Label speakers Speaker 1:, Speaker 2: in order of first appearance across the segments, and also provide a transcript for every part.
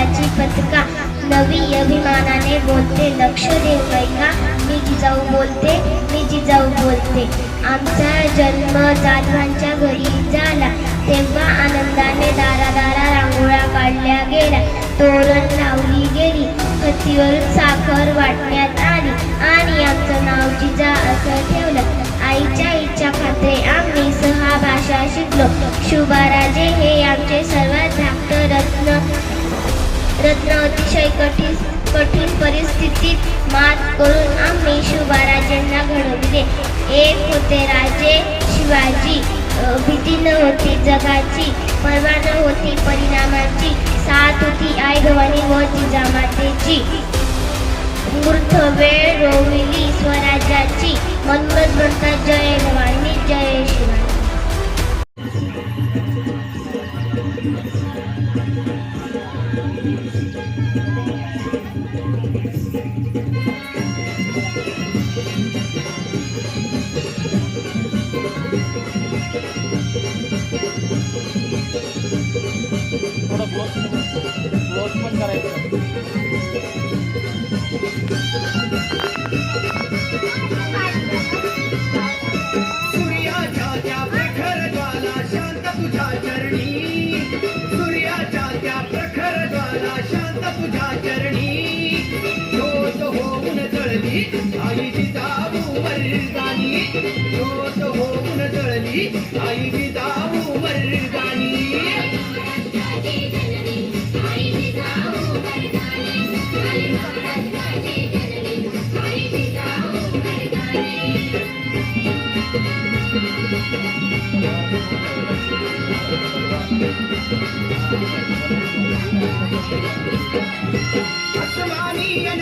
Speaker 1: स्वराज्याची पताका नवी अभिमानाने बोलते लक्ष देऊ ऐका मी जिजाऊ बोलते मी जिजाऊ बोलते. आमचा जन्म जाधवांच्या घरी झाला. तेव्हा आनंदाने दारा दारा रांगोळ्या काढल्या गेल्या. तोरण लावली गेली. हत्तीवरून साखर वाटण्यात आली. आणि आमचं नाव जिजा असं ठेवलं. अतिशय कठीण कठीण परिस्थितीत मात करून आम्ही शुभाराजांना घडवले. एक होते राजे शिवाजी. भीती न होती जगाची पर्वा न होती परिणामाची. साथ होती आई भवानी व जिजामातेची. मूर्थ वेळ रोविली स्वराज्याची. म्हणूनच म्हणतात जय भवानी जय शिवाजी.
Speaker 2: थोडं ब्लाऊज ब्लाऊज पण करायचं
Speaker 3: जळली आई जिजाऊ वर्गानी ज्योत होऊन जळली आई जिजाऊ वर्गानी अस्मानी अन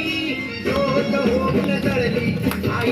Speaker 3: अस्मानी अन